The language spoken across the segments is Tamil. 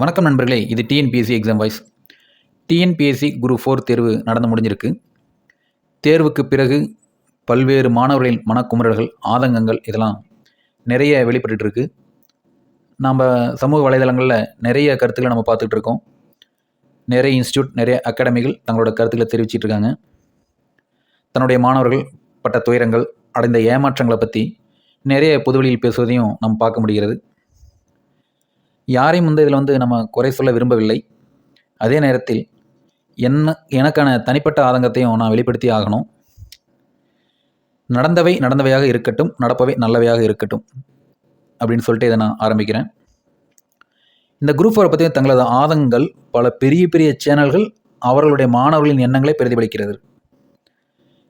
வணக்கம் நண்பர்களே இது TNPSC exam voice TNPSC group four தேர்வு நடந்து முடிஞ்சிருக்கு. தேர்வுக்கு பிறகு பல்வேறு மாணவர்களின் மனக்குமுறல்கள் ஆதங்கங்கள் இதெல்லாம் நிறைய வெளிப்பட்டுருக்கு நாம் சமூக வலைதளங்களில் நிறைய கருத்துக்களை நம்ம பார்த்துட்டு இருக்கோம் நிறைய இன்ஸ்டியூட் நிறைய அகாடமிகள் தங்களோட கருத்துக்களை தெரிவிச்சிட்டு இருக்காங்க தன்னுடைய மாணவர்கள் பட்ட துயரங்கள் அடைந்த ஏமாற்றங்களை பற்றி நிறைய பொதுவெளியில் பேசுவதையும் நம்ம பார்க்க முடிகிறது. யாரையும் வந்து இதில் வந்து நம்ம குறை சொல்ல விரும்பவில்லை. அதே நேரத்தில் என்ன எனக்கான தனிப்பட்ட ஆதங்கத்தையும் நான் வெளிப்படுத்தி ஆகணும். நடந்தவை நடந்தவையாக இருக்கட்டும் நடப்பவை நல்லவையாக இருக்கட்டும் அப்படின்னு சொல்லிட்டு இதை நான் ஆரம்பிக்கிறேன். இந்த குரூப் ஃபோரை பற்றி தங்களது ஆதங்கங்கள் பல பெரிய பெரிய சேனல்கள் அவர்களுடைய மாணவர்களின் எண்ணங்களை பிரதிபலிக்கிறது.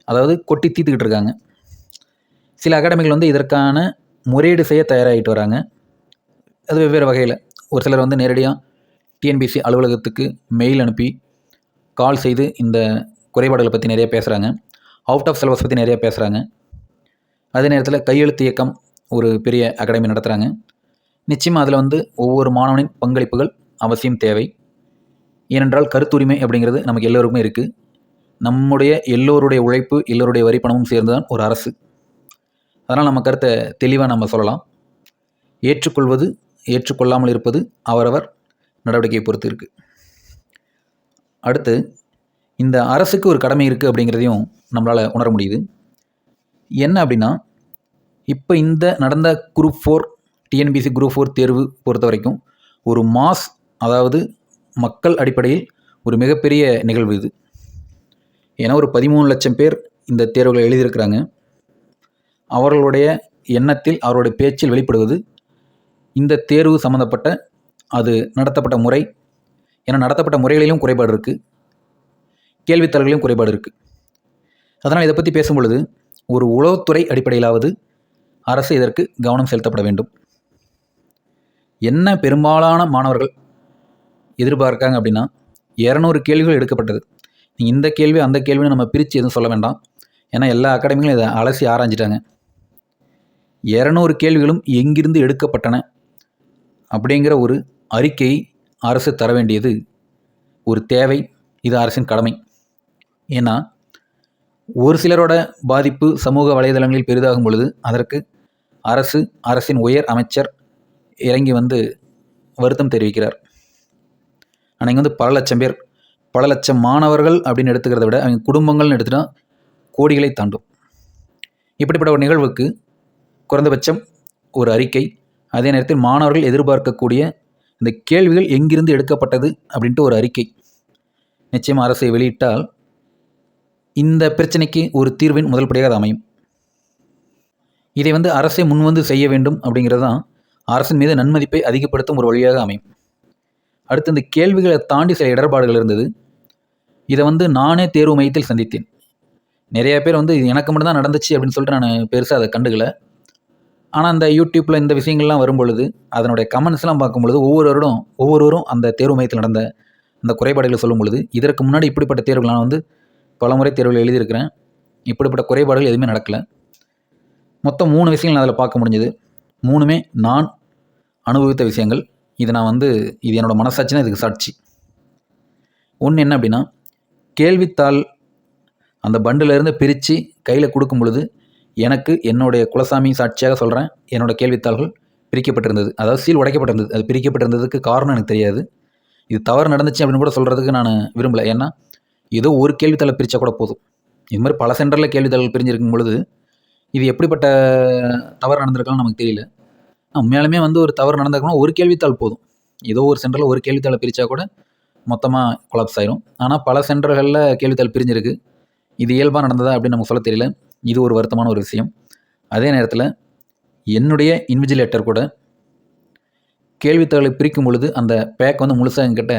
அதாவது கொட்டி தீர்த்துக்கிட்டு இருக்காங்க. சில அகாடமிகள் வந்து இதற்கான முறையீடு செய்ய தயாராகிட்டு வராங்க. அது வெவ்வேறு வகையில். ஒரு சிலர் வந்து நேரடியாக டிஎன்பிசி அலுவலகத்துக்கு மெயில் அனுப்பி கால் செய்து இந்த குறைபாடுகளை பற்றி நிறைய பேசுகிறாங்க அவுட் ஆஃப் சிலபஸ் பற்றி நிறைய பேசுகிறாங்க அதே நேரத்தில் கையெழுத்து இயக்கம் ஒரு பெரிய அகாடமி நடத்துகிறாங்க நிச்சயமாக அதில் வந்து ஒவ்வொரு மாணவனின் பங்களிப்புகள் அவசியம் தேவை. ஏனென்றால் கருத்துரிமை அப்படிங்கிறது நமக்கு எல்லோருக்குமே இருக்குது நம்முடைய எல்லோருடைய உழைப்பு எல்லோருடைய வரிப்பணமும் சேர்ந்து தான் ஒரு அரசு. அதனால் நம்ம கருத்தை தெளிவாக நம்ம சொல்லலாம். ஏற்றுக்கொள்வது ஏற்றுக்கொள்ளாமல் இருப்பது அவரவர் நடவடிக்கையை பொறுத்து இருக்குது அடுத்து இந்த அரசுக்கு ஒரு கடமை இருக்குது அப்படிங்கிறதையும் நம்மளால் உணர முடியுது. என்ன அப்படின்னா இப்போ இந்த நடந்த group four TNPSC group four தேர்வு பொறுத்த வரைக்கும் ஒரு மாஸ் அதாவது மக்கள் அடிப்படையில் ஒரு மிகப்பெரிய நிகழ்வு இது. ஏன்னா ஒரு பதிமூணு லட்சம் பேர் இந்த தேர்வுகளை எழுதியிருக்கிறாங்க. அவர்களுடைய எண்ணத்தில் அவருடைய பேச்சில் வெளிப்படுவது இந்த தேர்வு சம்மந்தப்பட்ட அது நடத்தப்பட்ட முறை ஏன்னா நடத்தப்பட்ட முறைகளிலும் குறைபாடு இருக்குது கேள்வித்தாள்களிலும் குறைபாடு இருக்குது அதனால் இதை பற்றி பேசும் பொழுது ஒரு உளவுத்துறை அடிப்படையிலாவது அரசு இதற்கு கவனம் செலுத்தப்பட வேண்டும். என்ன பெரும்பாலான மாணவர்கள் எதிர்பார்க்காங்க அப்படின்னா இரநூறு கேள்விகள் எடுக்கப்பட்டது. நீங்கள் இந்த கேள்வி அந்த கேள்வின்னு நம்ம பிரித்து எதுவும் சொல்ல வேண்டாம். ஏன்னா எல்லா அகாடமிகளும் இதை அலசி ஆராய்ஞ்சிட்டாங்க. இரநூறு கேள்விகளும் எங்கிருந்து எடுக்கப்பட்டன? அப்படிங்கிற ஒரு அறிக்கையை அரசு தர வேண்டியது ஒரு தேவை. இது அரசின் கடமை. ஏன்னா ஒரு சிலரோட பாதிப்பு சமூக வலைதளங்களில் பெரிதாகும் பொழுது அதற்கு அரசு அரசின் உயர் அமைச்சர் இறங்கி வந்து வருத்தம் தெரிவிக்கிறார். ஆனால் இங்கே வந்து பல லட்சம் பேர் பல லட்சம் மாணவர்கள் அப்படின்னு எடுத்துக்கிறத விட அவங்க குடும்பங்கள்னு எடுத்துகிட்டா கோடிகளை தாண்டும். இப்படிப்பட்ட ஒரு நிகழ்வுக்கு குறைந்தபட்சம் ஒரு அறிக்கை அதே நேரத்தில் மாணவர்கள் எதிர்பார்க்கக்கூடிய இந்த கேள்விகள் எங்கிருந்து எடுக்கப்பட்டது அப்படின்ட்டு ஒரு அறிக்கை நிச்சயம் அரசை வெளியிட்டால் இந்த பிரச்சனைக்கு ஒரு தீர்வின் முதல் படியாக அது அமையும். இதை வந்து அரசை முன்வந்து செய்ய வேண்டும் அப்படிங்கிறது தான் அரசின் மீது நன்மதிப்பை அதிகப்படுத்தும் ஒரு வழியாக அமையும். அடுத்து இந்த கேள்விகளை தாண்டி சில இடர்பாடுகள் இருந்தது. இதை வந்து நானே தேர்வு மையத்தில் சந்தித்தேன். நிறைய பேர் வந்து இது எனக்கு மட்டும்தான் நடந்துச்சு அப்படின்னு சொல்லிட்டு நான் பெருசாக அதை கண்டுக்கலை. ஆனால் அந்த யூடியூப்பில் இந்த விஷயங்கள்லாம் வரும்பொழுது அதனுடைய கமெண்ட்ஸ்லாம் பார்க்கும் பொழுது ஒவ்வொருவரும் ஒவ்வொருவரும் அந்த தேர்வு மையத்தில் நடந்த அந்த குறைபாடுகளை சொல்லும் பொழுது இதற்கு முன்னாடி இப்படிப்பட்ட தேர்வுகள் நான் வந்து பலமுறை தேர்வில் எழுதியிருக்கிறேன். இப்படிப்பட்ட குறைபாடுகள் எதுவுமே நடக்கலை. மொத்தம் மூணு விஷயங்கள் நான் அதில் பார்க்க முடிஞ்சது. மூணுமே நான் அனுபவித்த விஷயங்கள். இது நான் வந்து இது என்னோடய மனசாட்சினா இதுக்கு சாட்சி. ஒன்று என்ன அப்படின்னா கேள்வித்தாள் அந்த பண்டிலேருந்து பிரித்து கையில் கொடுக்கும் பொழுது எனக்கு என்னுடைய குலசாமி சாட்சியாக சொல்கிறேன் என்னோடய கேள்வித்தாள்கள் பிரிக்கப்பட்டிருந்தது. அதாவது சீல் உடைக்கப்பட்டிருந்தது. அது பிரிக்கப்பட்டிருந்ததுக்கு காரணம் எனக்கு தெரியாது. இது தவறு நடந்துச்சு அப்படின்னு கூட சொல்கிறதுக்கு நான் விரும்பலை. ஏன்னா ஏதோ ஒரு கேள்வித்தாளை பிரித்தா கூட போதும். இது மாதிரி பல சென்டரில் கேள்வித்தாள்கள் பிரிஞ்சிருக்கும் பொழுது இது எப்படிப்பட்ட தவறு நடந்திருக்கலாம் நமக்கு தெரியல. உண்மையாலுமே வந்து ஒரு தவறு நடந்திருக்கணும் ஒரு கேள்வித்தாள் போதும். ஏதோ ஒரு சென்டரில் ஒரு கேள்வித்தாளை பிரித்தா கூட மொத்தமாக கொலாப்ஸ் ஆயிரும். ஆனால் பல சென்டர்களில் கேள்வித்தாள் பிரிஞ்சிருக்கு. இது இயல்பாக நடந்ததா அப்படின்னு நமக்கு சொல்ல தெரியல. இது ஒரு வருத்தமான ஒரு விஷயம். அதே நேரத்தில் என்னுடைய இன்விஜிலேட்டர் கூட கேள்வித்தாளை பிரிக்கும் பொழுது அந்த பேக் வந்து முழுசாக என்கிட்ட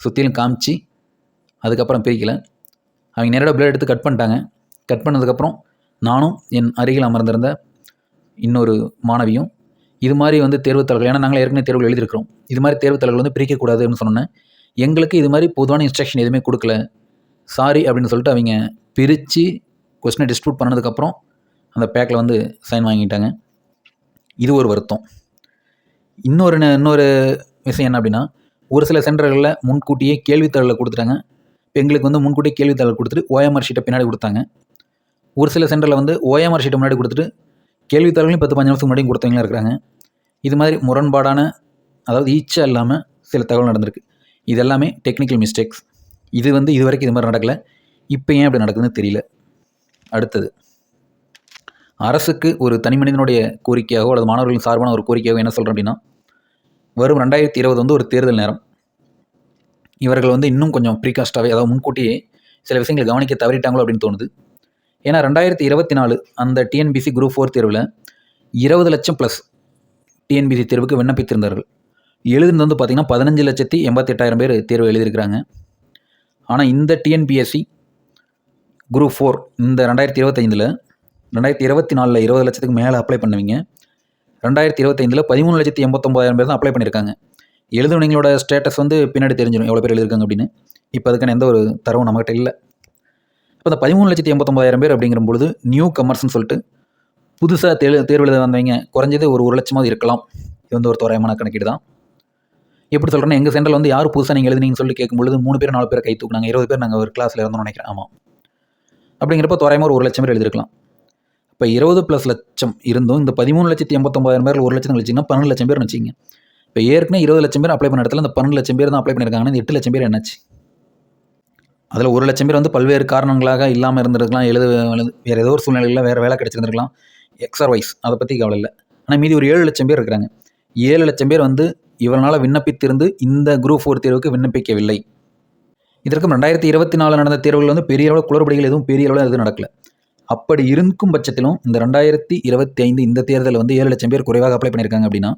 சுற்றிலும் காமிச்சு அதுக்கப்புறம் பிரிக்கலை அவங்க நேரடியாக பிளேட் எடுத்து கட் பண்ணிட்டாங்க. கட் பண்ணதுக்கப்புறம் நானும் என் அருகில் அமர்ந்திருந்த இன்னொரு மாணவியும் இது மாதிரி வந்து தேர்வுத்தாள்கள் ஏன்னா நாங்கள் ஏற்கனவே தேர்வுகள் எழுதியிருக்கிறோம். இது மாதிரி தேர்வுத்தாள்கள் வந்து பிரிக்கக்கூடாதுன்னு சொன்னேன் எங்களுக்கு இது மாதிரி பொதுவான இன்ஸ்ட்ரக்ஷன் எதுவுமே கொடுக்கல. சாரி அப்படின்னு சொல்லிட்டு அவங்க பிரித்து கொஸ்டினை டிஸ்ட்ரிபியூட் பண்ணதுக்கப்புறம் அந்த பேக்கில் வந்து சைன் வாங்கிட்டாங்க. இது ஒரு வருத்தம். இன்னொரு ந- இன்னொரு விஷயம் என்ன அப்படின்னா ஒரு சில சென்டர்களில் முன்கூட்டியே கேள்வித்தாளில் கொடுத்துட்டாங்க. இப்போ எங்களுக்கு வந்து முன்கூட்டியே கேள்வித்தாளில் கொடுத்துட்டு ஓஎம்ஆர் ஷீட்டை பின்னாடி கொடுத்தாங்க. ஒரு சில சென்டரில் வந்து ஓஎம்ஆர் ஷீட்டை முன்னாடி கொடுத்துட்டு கேள்வித்தாள்களையும் பத்து பதினஞ்சு நிமிஷத்துக்கு முன்னாடியும் கொடுத்தவங்களும் இருக்கிறாங்க. இது மாதிரி முரண்பாடான அதாவது ஈச்சா இல்லாமல் சில தகவல் நடந்திருக்கு. இது எல்லாமே டெக்னிக்கல் மிஸ்டேக்ஸ் இது வந்து இது வரைக்கும் இது மாதிரி நடக்கலை. இப்போ ஏன் அப்படி நடக்குதுன்னு தெரியல. அடுத்தது. அரசுக்கு ஒரு தனி மனிதனுடைய கோரிக்கையாகவோ அல்லது மாணவர்களின் சார்பான ஒரு கோரிக்கையாகவோ என்ன சொல்கிறேன் அப்படின்னா வரும் ரெண்டாயிரத்தி இருபது வந்து ஒரு தேர்தல் நேரம். இவர்கள் வந்து இன்னும் கொஞ்சம் ப்ரீகாஸ்டாகவே அதாவது முன்கூட்டியே சில விஷயங்களை கவனிக்க தவறிட்டாங்களோ அப்படின்னு தோணுது. ஏன்னா ரெண்டாயிரத்தி இருபத்தி நாலு அந்த டிஎன்பிசி குரூப் ஃபோர் தேர்வில் இருபது லட்சம் ப்ளஸ் டிஎன்பிசி தேர்வுக்கு விண்ணப்பித்திருந்தார்கள். எழுதுனது வந்து பார்த்திங்கன்னா பதினஞ்சு லட்சத்தி எண்பத்தெட்டாயிரம் பேர் தேர்வு எழுதியிருக்கிறாங்க. ஆனால் இந்த டிஎன்பிஎஸ்சி குரூப் ஃபோர் இந்த ரெண்டாயிரத்தி இருபத்தைந்தில் ரெண்டாயிரத்தி இருபத்தி நாலில் இருபது லட்சத்துக்கு மேலே அப்ளை பண்ணுவீங்க. ரெண்டாயிரத்தி இருபத்தைந்தில் பதிமூணு லட்சத்தி எண்பத்தொம்பதாயிரம் பேர் தான் அப்ளை பண்ணியிருக்காங்க. எழுதுனவங்களோட ஸ்டேட்டஸ் வந்து பின்னாடி தெரிஞ்சிடும் எவ்வளோ பேர் எழுதியிருக்காங்க அப்படின்னு. இப்போ அதுக்கான எந்த ஒரு தரவும் நம்மகிட்ட இல்லை. இப்போ இந்த பதிமூணு லட்சத்தி எண்பத்தொம்பதாயிரம் பேர் அப்படிங்கிற பொழுது நியூ கமர்ஸ்னு சொல்லிட்டு புதுசாக தேர்வு தேர்வு எழுத வந்தவங்க குறைஞ்சது ஒரு ஒரு லட்சமாவது இருக்கலாம். இது வந்து ஒரு தோராயமான கணக்கீடு தான். எப்படி சொல்கிறேன்னா எங்கள் சென்டரில் வந்து யார் புதுசாக நீங்கள் எழுதுனீங்கன்னு சொல்லி கேட்கும்பொழுது மூணு பேர் நாலு பேர் கை தூக்குனாங்க. இருபது பேர் நாங்கள் ஒரு கிளாஸில் இருந்தோம்னு நினைக்கிறேன். ஆமாம் அப்படிங்கிறப்ப தோராயமாக ஒரு ஒரு லட்சம் பேர் எழுதிருக்கலாம். இப்போ இருபது ப்ளஸ் லட்சம் இருந்தும் இந்த பதிமூணு லட்சத்தி எண்பத்தொம்பதாயிரம் பேர் ஒரு லட்சம் கழிச்சிங்கன்னா பன்னெண்டு லட்சம் பேர் வச்சிங்க இப்போ ஏற்கனவே இருபது லட்சம் பேர் அப்ளை பண்ண இடத்துல இந்த பன்னெண்டு லட்சம் பேர் தான் அப்ளை பண்ணியிருக்காங்கன்னா இந்த எட்டு லட்சம் பேர் என்னாச்சு? அதில் ஒரு லட்சம் பேர் வந்து பல்வேறு காரணங்களாக இல்லாமல் இருந்திருக்கலாம் எழுத வேறு ஏதோ ஒரு சூழ்நிலையில் வேறு வேலை கிடச்சிருந்துருக்கலாம். எக்ஸர் வைஸ் அதை பற்றி கவலை இல்லை. ஆனால் மீதி ஒரு ஏழு லட்சம் பேர் இருக்கிறாங்க. ஏழு லட்சம் பேர் வந்து இவனால் விண்ணப்பித்திருந்து இந்த குரூப் ஒரு தேர்வுக்கு விண்ணப்பிக்கவில்லை. இதற்கும் ரெண்டாயிரத்தி இருபத்தி நாலு நடந்த தேர்வுகள் வந்து பெரிய அளவில் குளறுபடிகள் எதுவும் பெரிய அளவில் எதுவும் நடக்கல. அப்படி இருக்கும் பட்சத்திலும் இந்த ரெண்டாயிரத்தி இருபத்தி ஐந்து இந்த தேர்தலில் வந்து ஏழு லட்சம் பேர் குறைவாக அப்ளை பண்ணியிருக்காங்க அப்படின்னா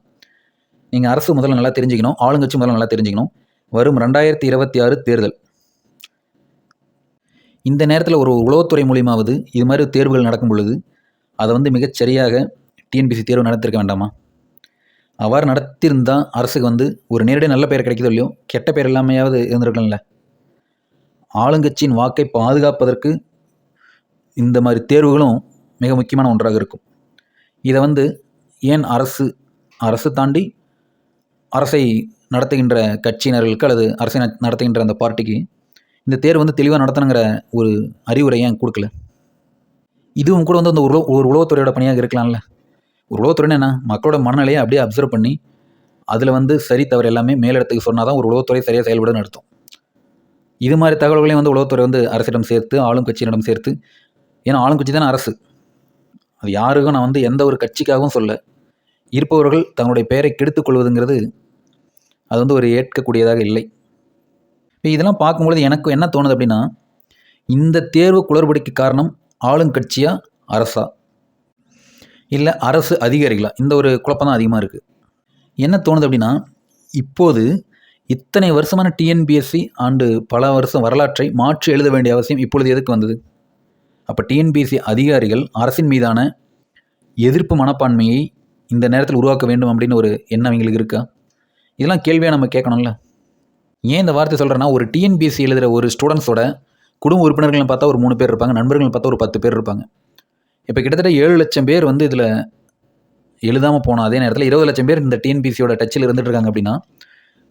நீங்கள் அரசு முதல்ல நல்லா தெரிஞ்சுக்கணும் ஆளுங்கட்சி முதல்ல நல்லா தெரிஞ்சுக்கணும். வரும் ரெண்டாயிரத்தி இருபத்தி ஆறு தேர்தல். இந்த நேரத்தில் ஒரு உளவுத்துறை மூலியமாவது இது மாதிரி தேர்வுகள் நடக்கும் பொழுது அதை வந்து மிகச்சரியாக டிஎன்பிசி தேர்வு நடத்திருக்க வேண்டாமா? அவ்வாறு நடத்தியிருந்தால் அரசுக்கு வந்து ஒரு நேரடி நல்ல பெயர் கிடைக்குதோ இல்லையோ கெட்ட பெயர் இல்லாமையாவது இருந்திருக்கலாம்ல. ஆளுங்கட்சியின் வாக்கை பாதுகாப்பதற்கு இந்த மாதிரி தேர்வுகளும் மிக முக்கியமான ஒன்றாக இருக்கும். இதை வந்து ஏன் அரசு அரசு தாண்டி அரசை நடத்துகின்ற கட்சியினர்களுக்கு அல்லது அரசை நட- நடத்துகின்ற அந்த பார்ட்டிக்கு இந்த தேர்வு வந்து தெளிவாக நடத்தணுங்கிற ஒரு அறிவுரை ஏன் கொடுக்கல? இதுவும் கூட வந்து அந்த உறவு ஒரு உளவுத்துறையோட பணியாக இருக்கலாம்ல. ஒரு உளவுத்துறைன்னு என்ன? மக்களோட மனநிலையை அப்படியே அப்சர்வ் பண்ணி அதில் வந்து சரி தவறு எல்லாமே மேலிடத்துக்கு சொன்னால் தான் ஒரு உளவுத்துறை சரியாக செயல்படுன்னு அர்த்தம். இது மாதிரி தகவல்களையும் வந்து உளவுத்துறை வந்து அரசிடம் சேர்த்து ஆளும் கட்சியிடம் சேர்த்து ஏன்னா ஆளும் கட்சி தானே அரசு. அது யாருக்கும் நான் வந்து எந்த ஒரு கட்சிக்காகவும் சொல்ல. இருப்பவர்கள் தங்களுடைய பெயரை கெடுத்துக் கொள்வதுங்கிறது அது வந்து ஒரு ஏற்கக்கூடியதாக இல்லை. இப்போ இதெல்லாம் பார்க்கும்பொழுது எனக்கு என்ன தோணுது அப்படின்னா இந்த தேர்வு குளறுபடிக்கு காரணம் ஆளுங்கட்சியா அரசா? இல்லை அரசு அதிகாரிகளா? இந்த ஒரு குழப்பம் தான் அதிகமாக இருக்குது என்ன தோணுது அப்படின்னா இப்போது இத்தனை வருஷமான டிஎன்பிஎஸ்சி ஆண்டு பல வருஷம் வரலாற்றை மாற்றி எழுத வேண்டிய அவசியம் இப்பொழுது எதுக்கு வந்தது? அப்போ டிஎன்பிஎஸ்சி அதிகாரிகள் அரசின் மீதான எதிர்ப்பு மனப்பான்மையை இந்த நேரத்தில் உருவாக்க வேண்டும் அப்படின்னு ஒரு எண்ணம் அவங்களுக்கு இருக்கா? இதெல்லாம் கேள்வியாக நம்ம கேட்கணும்ல. ஏன் இந்த வார்த்தை சொல்கிறேன்னா ஒரு டிஎன்பிஎஸ்சி எழுதுகிற ஒரு ஸ்டூடெண்ட்ஸோட குடும்ப உறுப்பினர்கள்னு பார்த்தா ஒரு மூணு பேர் இருப்பாங்க நண்பர்கள்னு பார்த்தா ஒரு பத்து பேர் இருப்பாங்க. இப்போ கிட்டத்தட்ட ஏழு லட்சம் பேர் வந்து இதில் எழுதாமல் போன அதே நேரத்தில் இருபது லட்சம் பேர் இந்த டிஎன்பிசியோட டச்சில் இருந்துட்டு இருக்காங்க அப்படின்னா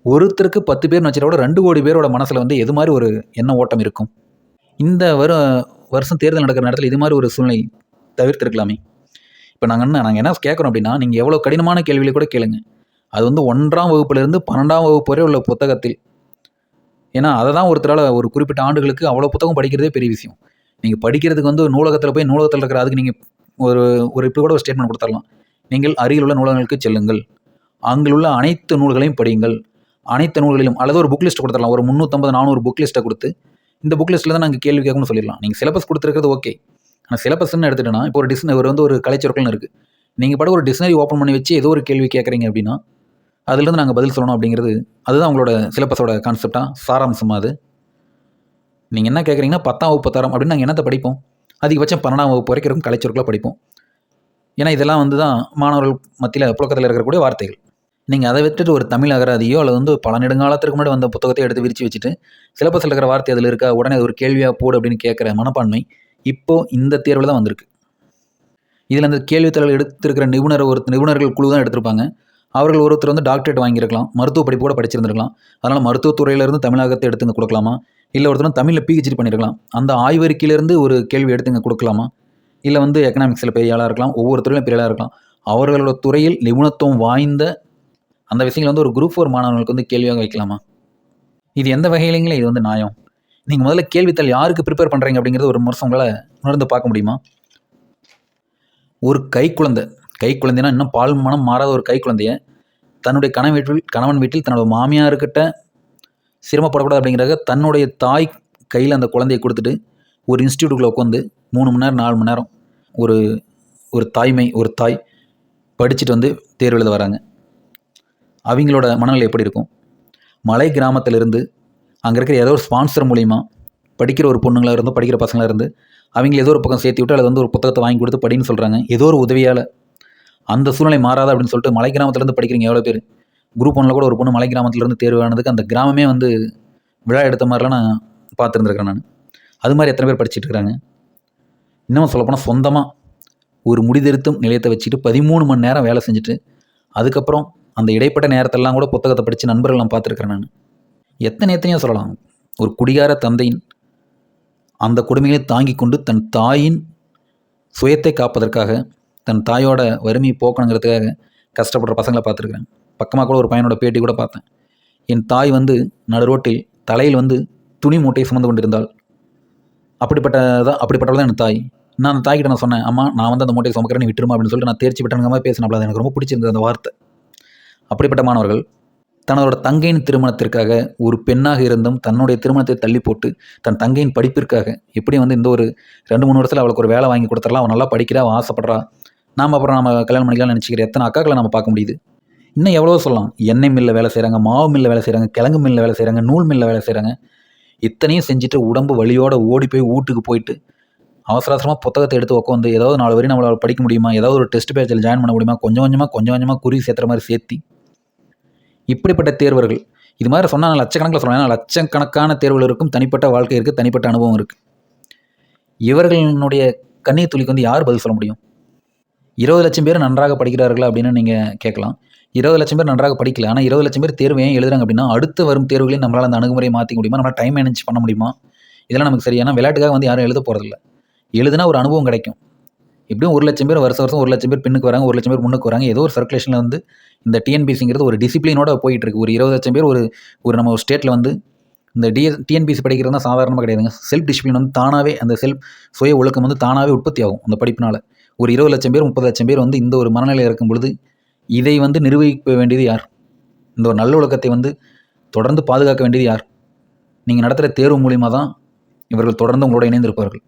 ஒருத்தருக்கு பத்து பேர் வச்சுட்டா கூட ரெண்டு கோடி பேரோட மனசில் வந்து எது மாதிரி ஒரு எண்ண ஓட்டம் இருக்கும்? இந்த வரு வருஷம் தேர்தல் நடக்கிற நேரத்தில் இது மாதிரி ஒரு சூழ்நிலை தவிர்த்திருக்கலாமே. இப்போ நாங்கள் என்ன நாங்கள் என்ன கேட்குறோம் அப்படின்னா நீங்கள் எவ்வளோ கடினமான கேள்விகளை கூட கேளுங்க. அது வந்து ஒன்றாம் வகுப்புலேருந்து பன்னெண்டாம் வகுப்பு வரை உள்ள புத்தகத்தில். ஏன்னா அதை தான் ஒருத்தரால் ஒரு குறிப்பிட்ட ஆண்டுகளுக்கு அவ்வளோ புத்தகம் படிக்கிறதே பெரிய விஷயம். நீங்கள் படிக்கிறதுக்கு வந்து நூலகத்தில் போய் நூலகத்தில் இருக்கிற அதுக்கு நீங்கள் ஒரு ஒரு இப்போ கூட ஒரு ஸ்டேட்மெண்ட் கொடுத்துடலாம். நீங்கள் அருகில் உள்ள நூலகங்களுக்கு செல்லுங்கள். அங்குள்ள அனைத்து நூல்களையும் படியுங்கள். அனைத்து நூல்களிலும் அல்லது ஒரு புக் லிஸ்ட் கொடுத்துடலாம். ஒரு முந்நூற்றம்பது நானூறு புக் லிஸ்ட்டை கொடுத்து இந்த புக் லிஸ்ட்டில் தான் நாங்கள் கேள்வி கேட்கணும்னு சொல்லிடலாம். நீங்கள் சிலபஸ் கொடுத்துருக்கிறது ஓகே ஆனால் சிலபஸ்ன்னு எடுத்துட்டோன்னா இப்போ ஒரு டிஸ்னரி ஒரு வந்து ஒரு கலைச்சொற்கள்னு இருக்குது நீங்கள் படம் ஒரு டிக்ஷனரி ஓப்பன் பண்ணி வச்சு ஏதோ ஒரு கேள்வி கேட்குறீங்க அப்படின்னா அதுலேருந்து நாங்கள் பதில் சொல்லணும் அப்படிங்கிறது அதுதான் உங்களோட சிலபஸோட கான்செப்டாக சாராம்சமாக அது. நீங்கள் என்ன கேட்குறீங்கன்னா பத்தாம் வகுப்பு தரம் அப்படின்னு நாங்கள் என்னத்தை படிப்போம்? அதிகபட்சம் பன்னெண்டாம் வகுப்பு வரைக்கும் இருக்கும் கலைச்சொற்களை படிப்போம். ஏன்னா இதெல்லாம் வந்து தான் மாணவர்கள் மத்தியில் புழக்கத்தில் இருக்கக்கூடிய வார்த்தைகள். நீங்கள் அதை விட்டுட்டு ஒரு தமிழ் அகராதியோ அல்லது வந்து பல நெடுங்காலத்திற்கு முன்னாடி வந்த புத்தகத்தை எடுத்து விரித்து வச்சுட்டு சிலபஸில் இருக்கிற வார்த்தை அதில் இருக்கா? உடனே அது ஒரு கேள்வியாக போடு அப்படின்னு கேட்குற மனப்பான்மை இப்போது இந்த தேர்வில் தான் வந்திருக்கு. இதில் அந்த கேள்வித்தாள் எடுத்திருக்கிற நிபுணர் ஒரு நிபுணர்கள் குழு தான் எடுத்திருப்பாங்க. அவர்கள் ஒருத்தர் வந்து டாக்டரேட் வாங்கியிருக்கலாம் மருத்துவ படிப்பு கூட படிச்சிருந்திருக்கலாம். அதனால் மருத்துவத்துறையிலேருந்து தமிழகத்தை எடுத்துங்க கொடுக்கலாமா? இல்லை ஒருத்தர் தமிழில் பிஹெச்டி பண்ணியிருக்கலாம் அந்த ஆய்வறிக்கையிலேருந்து ஒரு கேள்வி எடுத்துங்க கொடுக்கலாமா? இல்லை வந்து எக்கனாமிக்ஸில் பெரிய ஆளாக இருக்கலாம் ஒவ்வொரு துறையிலும் பெரிய ஆளாக இருக்கலாம். அவர்களோட துறையில் நிபுணத்துவம் வாய்ந்த அந்த விஷயங்கள் வந்து ஒரு குரூப் ஃபோர் மாணவர்களுக்கு வந்து கேள்வியாக வைக்கலாமா? இது எந்த வகையிலைங்களே இது வந்து நியாயம். நீங்கள் முதல்ல கேள்வித்தாள் யாருக்கு ப்ரிப்பேர் பண்ணுறீங்க அப்படிங்கிறது ஒரு வருஷம் உங்களால் உணர்ந்து பார்க்க முடியுமா? ஒரு கை குழந்தை. கை குழந்தைன்னா இன்னும் பால் மனம் மாறாத ஒரு கை குழந்தைய தன்னுடைய கணவன் வீட்டில் கணவன் வீட்டில் தன்னோட மாமியார்கிட்ட சிரமப்படக்கூடாது அப்படிங்கிறத தன்னுடைய தாய் கையில் அந்த குழந்தையை கொடுத்துட்டு ஒரு இன்ஸ்டியூட்டுக்குள்ளே உட்காந்து மூணு மணி நேரம் நாலு மணி நேரம் ஒரு ஒரு தாய்மை ஒரு தாய் படிச்சுட்டு வந்து தேர்வு எழுத வராங்க. அவங்களோட மனநிலை எப்படி இருக்கும்? மலை கிராமத்திலிருந்து அங்கே இருக்கிற ஏதோ ஒரு ஸ்பான்சர் மூலிமா படிக்கிற ஒரு பொண்ணுங்களாக இருந்தோ படிக்கிற பசங்களாக இருந்து அவங்க ஏதோ ஒரு பக்கம் சேர்த்து விட்டு அல்லது வந்து ஒரு புத்தகத்தை வாங்கி கொடுத்து படின்னு சொல்கிறாங்க ஏதோ ஒரு உதவியால் அந்த சூழ்நிலை மாறாத அப்படின்னு சொல்லிட்டு மலை கிராமத்துலேருந்து படிக்கிறீங்க எவ்வளோ பேர்? குரூப் ஒன்றில் கூட ஒரு பொண்ணு மலை கிராமத்துலேருந்து தேர்வானதுக்கு அந்த கிராமமே வந்து விழா எடுத்த மாதிரிலாம் நான் பார்த்துருந்துருக்கேன் நான். அது மாதிரி எத்தனை பேர் படிச்சுட்டு இருக்கிறாங்க இன்னும் சொல்லப்போனால் சொந்தமாக ஒரு முடிதிருத்தும் நிலையத்தை வச்சுட்டு பதிமூணு மணி நேரம் வேலை செஞ்சுட்டு அதுக்கப்புறம் அந்த இடைப்பட்ட நேரத்தெல்லாம் கூட புத்தகத்தை படித்து நண்பர்கள் நான் நான். எத்தனை எத்தனையோ சொல்லலாம். ஒரு குடிகார தந்தையின் அந்த கொடுமைகளை தாங்கி கொண்டு தன் தாயின் சுயத்தை காப்பதற்காக தன் தாயோட வறுமையை போக்கணுங்கிறதுக்காக கஷ்டப்படுற பசங்களை பார்த்துருக்குறேன். பக்கமாக கூட ஒரு பையனோட பேட்டி கூட பார்த்தேன். என் தாய் வந்து நடு ரோட்டில் தலையில் வந்து துணி மூட்டையை சுமந்து கொண்டிருந்தாள். அப்படிப்பட்டதான் அப்படிப்பட்டவள் தான் என் தாய். நான் அந்த தாய்கிட்ட நான் சொன்னேன் அம்மா நான் வந்து அந்த மூட்டையை சுமக்கிறேன் விட்டுருமா? அப்படின்னு சொல்லிட்டு நான் தேர்ச்சி பெற்றவங்க மாதிரி பேசினப்பல எனக்கு ரொம்ப பிடிச்சிருந்தது அந்த வார்த்தை. அப்படிப்பட்ட மாணவர்கள் தனதோட தங்கையின் திருமணத்திற்காக ஒரு பெண்ணாக இருந்தும் தன்னுடைய திருமணத்தை தள்ளி போட்டு தன் தங்கையின் படிப்பிற்காக எப்படி வந்து இந்த ஒரு ரெண்டு மூணு வருஷத்தில் அவளுக்கு ஒரு வேலை வாங்கி கொடுத்துடலாம். அவள் நல்லா படிக்கிறா அவள் ஆசைப்படுறா. நாம் அப்புறம் நம்ம கல்யாணம் பண்ணிக்கலாம் நினச்சிக்கிற எத்தனை அக்காக்களை நம்ம பார்க்க முடியுது? இன்னும் எவ்வளோ சொல்லலாம். எண்ணெய் மில்லில் வேலை செய்கிறாங்க மாவு மில்லில் வேலை செய்கிறாங்க கிழங்கு மில்லில் வேலை செய்கிறாங்க நூல் மில்லில் வேலை செய்கிறாங்க இத்தனையும் செஞ்சுட்டு உடம்பு வழியோடு ஓடி போய் வீட்டுக்கு போயிட்டு அவசர அவசரமாக புத்தகத்தை எடுத்து உட்காந்து ஏதாவது நாலு வரையும் நம்மளால் படிக்க முடியுமா? ஏதாவது ஒரு டெஸ்ட் பேச்சில் ஜாயின் பண்ண முடியுமா? கொஞ்சம் கொஞ்சமாக கொஞ்சம் கொஞ்சமாக குறி சேர்த்துற மாதிரி சேர்த்தி இப்படிப்பட்ட தேர்வர்கள். இது மாதிரி சொன்னால் நான் லட்சக்கணக்கில் சொன்னேன் லட்சக்கணக்கான தேர்வுகள் இருக்கும். தனிப்பட்ட வாழ்க்கை இருக்குது தனிப்பட்ட அனுபவம் இருக்குது இவர்களினுடைய கண்ணீர் துளிக்கு வந்து யார் பதில் சொல்ல முடியும்? இருபது லட்சம் பேர் நன்றாக படிக்கிறார்களா அப்படின்னு நீங்கள் கேட்கலாம். இருபது லட்சம் பேர் நன்றாக படிக்கல. ஆனால் இருபது லட்சம் பேர் தேர்வு ஏன் எழுதுறாங்க அப்படின்னா அடுத்து வரும் தேர்வுகளையும் நம்மளால் அந்த அணுகுமுறையை மாற்றிக்க முடியுமா? நம்மளால் டைம் மேனேஜ் பண்ண முடியுமா? இதெல்லாம் நமக்கு சரியான விளையாட்டுக்காக வந்து யாரும் எழுத போகிறதில்ல எழுதுனா ஒரு அனுபவம் கிடைக்கும். எப்படியும் ஒரு லட்சம் பேர் வருஷம் வருஷம் ஒரு லட்சம் பேர் பின்னுக்கு வராங்க ஒரு லட்சம் பேர் முன்னுக்கு வராங்க. ஏதோ ஒரு சர்க்குலேஷனில் வந்து இந்த டிஎன்பிசிங்கிறது ஒரு டிசிப்ளினோட போயிட்டு இருக்கு ஒரு இருபது லட்சம் பேர் ஒரு ஒரு நம்ம ஒரு ஸ்டேட்டில் வந்து இந்த டிஎ டிஎன்பிசி படிக்கிறது தான் சாதாரணமாக கிடையாதுங்க. செல்ஃப் டிசிப்ளின் வந்து தானாகவே அந்த செல்ஃப் சுய ஒழுக்கம் வந்து தானாகவே உற்பத்தி ஆகும் அந்த படிப்பினால். ஒரு இருபது லட்சம் பேர் முப்பது லட்சம் பேர் வந்து இந்த ஒரு மனநிலையில் இருக்கும் பொழுது இதை வந்து நிர்வகிக்க வேண்டியது யார்? இந்த ஒரு நல்ல ஒழுக்கத்தை வந்து தொடர்ந்து பாதுகாக்க வேண்டியது யார்? நீங்கள் நடத்துகிற தேர்வு மூலிமா தான் இவர்கள் தொடர்ந்து உங்களோட இணைந்திருப்பார்கள்.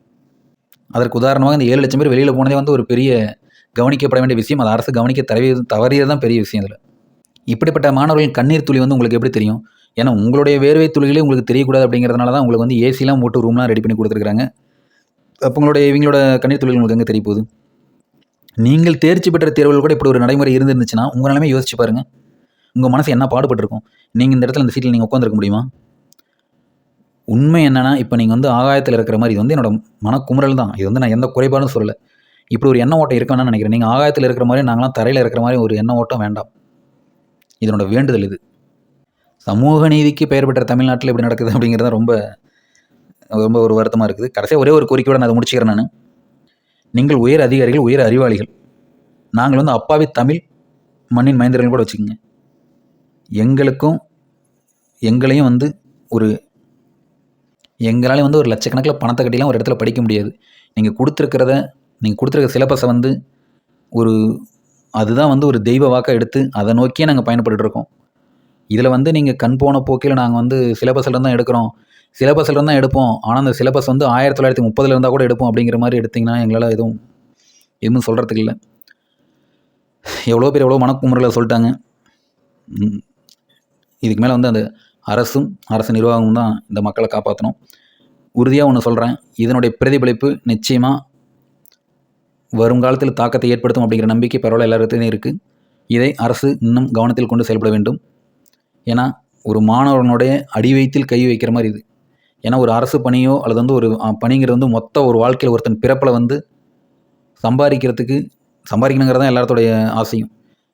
அதற்கு உதாரணமாக இந்த ஏழு லட்சம் பேர் வெளியில் போனதே வந்து ஒரு பெரிய கவனிக்கப்பட வேண்டிய விஷயம். அது அரசு கவனிக்க தவறிய தவறியது தான் பெரிய விஷயம் இதில். இப்படிப்பட்ட மாணவர்களின் கண்ணீர் துளி வந்து உங்களுக்கு எப்படி தெரியும்? ஏன்னா உங்களுடைய வேர்வை துளிகளே உங்களுக்கு தெரியக்கூடாது அப்படிங்கிறதுனால தான் உங்களுக்கு வந்து ஏசிலாம் போட்டு ரூம்லாம் ரெடி பண்ணி கொடுத்துருக்காங்க அப்போ உங்களுடைய இவங்களோட கண்ணீர் துளிகள் உங்களுக்கு எங்கே தெரிய போகுது? நீங்கள் தேர்ச்சி பெற்ற தேர்வுகள் கூட இப்படி ஒரு நடைமுறை இருந்துருந்துச்சுன்னா உங்கள் நிலைமை யோசிச்சு பாருங்கள் உங்கள் மனசு என்ன பாடுபட்டிருக்கும்? நீங்கள் இந்த இடத்துல இந்த சீட்டில் நீங்கள் உட்காந்துருக்க முடியுமா? உண்மை என்னென்னா இப்போ நீங்கள் வந்து ஆகாயத்தில் இருக்கிற மாதிரி இது வந்து என்னோட மனக்குமுறல் தான். இது வந்து நான் எந்த குறைபாடும் சொல்லலை. இப்படி ஒரு எண்ண ஓட்டம் இருக்க வேணாம்னு நினைக்கிறேன். நீங்கள் ஆகாயத்தில் இருக்கிற மாதிரி நாங்களாம் தரையில் இருக்கிற மாதிரி ஒரு எண்ண ஓட்டம் வேண்டாம். இதனோட வேண்டுதல் இது. சமூக நீதிக்கு பெயர் பெற்ற தமிழ்நாட்டில் இப்படி நடக்குது அப்படிங்கிறது ரொம்ப ரொம்ப ஒரு வருத்தமாக இருக்குது. கடைசியாக ஒரே ஒரு கோரிக்கையோட நான் அதை முடிச்சுக்கிறேன் நான். நீங்கள் உயர் அதிகாரிகள் உயர் அறிவாளிகள். நாங்கள் வந்து அப்பாவி தமிழ் மண்ணின் மைந்தர்கள் கூட வச்சுக்கோங்க. எங்களுக்கும் எங்களையும் வந்து ஒரு எங்களால் வந்து ஒரு லட்சக்கணக்கில் பணத்தை கட்டிலாம் ஒரு இடத்துல படிக்க முடியாது. நீங்கள் கொடுத்துருக்கிறத நீங்கள் கொடுத்துருக்க சிலபஸை வந்து ஒரு அதுதான் வந்து ஒரு தெய்வ வாக்காக எடுத்து அதை நோக்கியே நாங்கள் பயணப்பட்டுட்டு இருக்கோம். இதில் வந்து நீங்கள் கண் போன போக்கில் நாங்கள் வந்து சிலபஸில் தான் எடுக்கிறோம். சிலபஸில் தான் எடுப்போம். ஆனால் அந்த சிலபஸ் வந்து ஆயிரத்தி தொள்ளாயிரத்தி முப்பதில் இருந்தால் கூட எடுப்போம் அப்படிங்கிற மாதிரி எடுத்திங்கன்னா எங்களால் எதுவும் எதுவும் சொல்கிறதுக்கு இல்லை. எவ்வளோ பேர் எவ்வளோ மனக்குமுறையில் சொல்லிட்டாங்க. ம். இதுக்கு மேலே வந்து அந்த அரசும் அரசு நிர்வாகமும் தான் இந்த மக்களை காப்பாற்றணும் உறுதியாக ஒன்று சொல்கிறேன் இதனுடைய பிரதிபலிப்பு நிச்சயமாக வருங்காலத்தில் தாக்கத்தை ஏற்படுத்தும் அப்படிங்கிற நம்பிக்கை பரவாயில்ல எல்லாருக்கும் இருக்குது இதை அரசு இன்னும் கவனத்தில் கொண்டு செயல்பட வேண்டும். ஏன்னா ஒரு மாணவனுடைய அடி வயிற்றில் கை வைக்கிற மாதிரி இது. ஏன்னா ஒரு அரசு பணியோ அல்லது வந்து ஒரு பணிங்கிறது வந்து மொத்த ஒரு வாழ்க்கையில் ஒருத்தன் பிறப்பில் வந்து சம்பாதிக்கிறதுக்கு சம்பாதிக்கணுங்கிறது தான் எல்லாத்தோடைய ஆசையும்.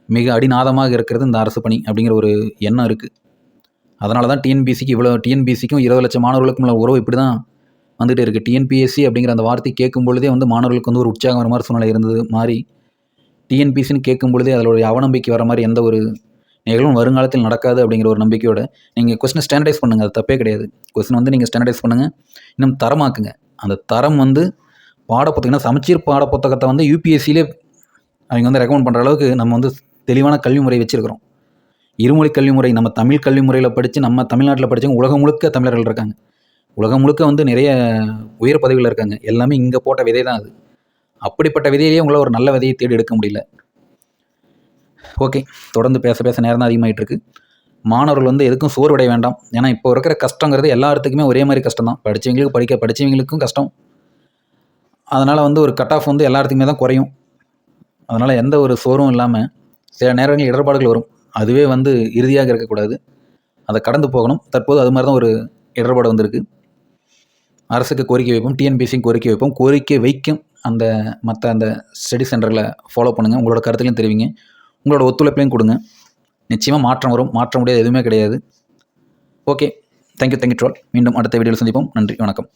மிக அடிநாதமாக இருக்கிறது இந்த அரசு பணி அப்படிங்கிற ஒரு எண்ணம் இருக்குது அதனால தான் டிஎன்பிசிக்கு இவ்வளோ டிஎன்பிசிக்கும் இருபது லட்சம் மாணவர்களுக்கும் உள்ள உறவு இப்படி தான் வந்துகிட்டே இருக்குது டிஎன்பிஎஸ்சி அப்படிங்கிற அந்த வார்த்தை கேட்கும் பொழுதே வந்து மாணவர்களுக்கு வந்து ஒரு உற்சாகம் வர மாதிரி சூழ்நிலை இருந்தது மாறி டிஎன்பிசின்னு கேட்கும் பொழுதே அதோடைய அவநம்பிக்கை வர மாதிரி எந்த ஒரு நிகழ்வும் வருங்காலத்தில் நடக்காது அப்படிங்கிற ஒரு நம்பிக்கையோட நீங்கள் கொஸ்டினை ஸ்டாண்டர்டைஸ் பண்ணுங்கள் அது தப்பே கிடையாது. கொஸ்டின் வந்து நீங்கள் ஸ்டாண்டர்டைஸ் பண்ணுங்கள் இன்னும் தரமாக்குங்க. அந்த தரம் வந்து பாடப்புத்தகம் சமச்சீர் பாடப்புத்தகத்தை வந்து யூபிஎஸ்சியிலே அவங்க வந்து ரெக்கமெண்ட் பண்ணுற அளவுக்கு நம்ம வந்து தெளிவான கல்வி முறை வச்சுருக்கிறோம். இருமொழி கல்வி முறை நம்ம தமிழ் கல்வி முறையில் படித்து நம்ம தமிழ்நாட்டில் படித்தவங்க உலகம் முழுக்க தமிழர்கள் இருக்காங்க. உலகம் முழுக்க வந்து நிறைய உயர் பதவியில் இருக்காங்க. எல்லாமே இங்கே போட்ட விதை தான் அது. அப்படிப்பட்ட விதையிலேயே உங்களால் ஒரு நல்ல விதையை தேடி எடுக்க முடியல. ஓகே தொடர்ந்து பேச பேச நேரம் தான் அதிகமாகிட்டு இருக்குது மாணவர்கள் வந்து எதுக்கும் சோர்வடைய வேண்டாம். ஏன்னா இப்போ இருக்கிற கஷ்டங்கிறது எல்லாத்துக்குமே ஒரே மாதிரி கஷ்டம் தான். படித்தவங்களுக்கு படிக்க படித்தவங்களுக்கும் கஷ்டம். அதனால் வந்து ஒரு கட் ஆஃப் வந்து எல்லாத்துக்குமே தான் குறையும். அதனால் எந்த ஒரு சோர்வும் இல்லாமல் சில நேரங்களில் இடர்பாடுகள் வரும். அதுவே வந்து இறுதியாக இருக்கக்கூடாது. அதை கடந்து போகணும். தற்போது அது மாதிரி தான் ஒரு இடர்பாடு வந்திருக்கு. அரசுக்கு கோரிக்கை வைப்போம். டிஎன்பிசியும் கோரிக்கை வைப்போம். கோரிக்கை வைக்கும் அந்த மற்ற அந்த ஸ்டடி சென்டர்களை ஃபாலோ பண்ணுங்கள் உங்களோட கருத்துலையும் தெரிவிங்க. உங்களோட ஒத்துழைப்பையும் கொடுங்க. நிச்சயமாக மாற்றம் வரும். மாற்ற முடியாது. எதுவுமே கிடையாது. ஓகே தேங்க்யூ தேங்க்யூ ட்ரோல் மீண்டும் அடுத்த வீடியோவில் சந்திப்போம். நன்றி. வணக்கம்.